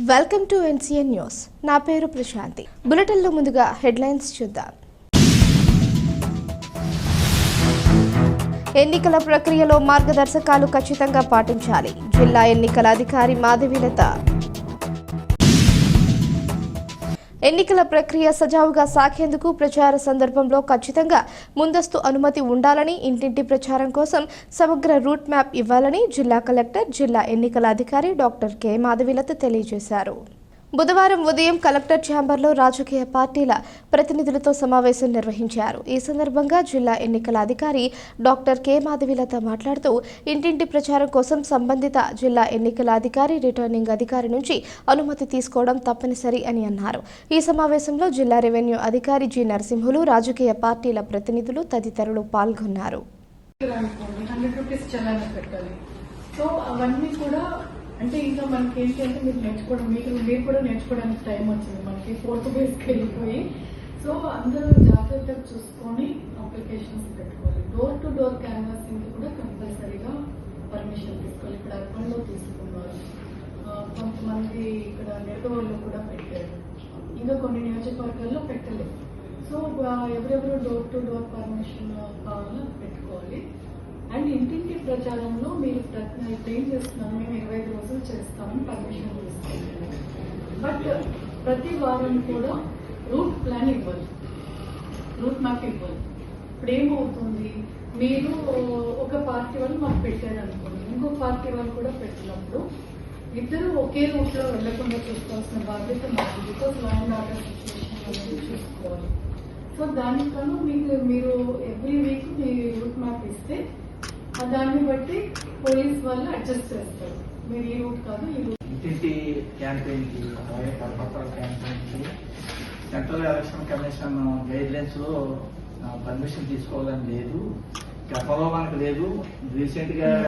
Welcome to NCN news. నా పేరు ప్రశాంతి. బులెటిన్లో ముందుగా హెడ్లైన్స్ చూద్దాం. ఎన్నికల ప్రక్రియలో మార్గదర్శకాలు ఖచ్చితంగా పాటించాలి. జిల్లా ఎన్నికల అధికారి మాధవీలత ఎన్నికల ప్రక్రియ సజావుగా సాగేందుకు ప్రచార సందర్భంలో ఖచ్చితంగా ముందస్తు అనుమతి ఉండాలని ఇంటింటి ప్రచారం కోసం సమగ్ర రూట్ మ్యాప్ ఇవ్వాలని జిల్లా కలెక్టర్ జిల్లా ఎన్నికల అధికారి డాక్టర్ కె. మాధవిలత తెలియజేశారు. బుధవారం ఉదయం కలెక్టర్ ఛాంబర్లో రాజకీయ పార్టీల ప్రతినిధులతో సమావేశం నిర్వహించారు. ఈ సందర్భంగా జిల్లా ఎన్నికల అధికారి డాక్టర్ కె. మాధవిలత మాట్లాడుతూ ఇంటింటి ప్రచారం కోసం సంబంధిత జిల్లా ఎన్నికల అధికారి రిటర్నింగ్ అధికారి నుంచి అనుమతి తీసుకోవడం తప్పనిసరి అని అన్నారు. ఈ సమావేశంలో జిల్లా రెవెన్యూ అధికారి జి. నరసింహులు రాజకీయ పార్టీల ప్రతినిధులు తదితరులు పాల్గొన్నారు. సో అవన్నీ కూడా అంటే ఇంకా మనకి ఏంటి అంటే మీరు నేర్చుకోవడం మీకు మీరు కూడా నేర్చుకోవడానికి టైం వచ్చింది. మనకి ఫోర్త్ బేస్కి వెళ్ళిపోయి. సో అందరూ జాగ్రత్తగా చూసుకొని అప్లికేషన్స్ పెట్టుకోవాలి. డోర్ టు డోర్ క్యాన్వాసింగ్ కూడా కంపల్సరీగా పర్మిషన్ తీసుకోవాలి. ఇక్కడ అర్బన్లో తీసుకున్నారు. కొంతమంది ఇక్కడ నెల్లూరులో కూడా పెట్టారు. ఇంకా కొన్ని నియోజకవర్గాల్లో పెట్టలేదు. సో ఎవరెవరు డోర్ టు డోర్ పర్మిషన్ కావాలో పెట్టుకోవాలి. అండ్ ఇంటి ప్రచారంలో మీరు ప్రతి ఏం చేస్తున్నాం మేము ఇరవై ఐదు రోజులు చేస్తామని పర్మిషన్ తీసుకుంటున్నాం బట్ ప్రతి వారం కూడా రూట్ ప్లాన్ ఇవ్వాలి. రూట్ మ్యాప్ ఇవ్వాలి. ఇప్పుడు ఏమవుతుంది? మీరు ఒక పార్టీ వాళ్ళు మాకు పెట్టారనుకోండి ఇంకో పార్టీ వాళ్ళు కూడా పెట్టినప్పుడు ఇద్దరు ఒకే రూట్లో వెళ్ళకుండా చూసుకోవాల్సిన బాధ్యత మాకు because law and order situation అనేది చూసుకోవాలి. సో దానికన్నా మీకు మీరు ఎవ్రీ వీక్ మీ రూట్ మ్యాప్ ఇస్తే దాన్ని బట్టి పోలీస్ వాళ్ళు అడ్జస్ట్ చేస్తారు. మీరు ఈ రూట్ కాదు ఈ రూట్. ఇంటింటి క్యాంపెయిన్ అలాగే కరపత్ర క్యాంపెయిన్ సెంట్రల్ ఎలక్షన్ కమిషన్ గైడ్ లైన్స్లో పర్మిషన్ తీసుకోవాలని లేదు. గతంలో మనకు లేదు. రీసెంట్గా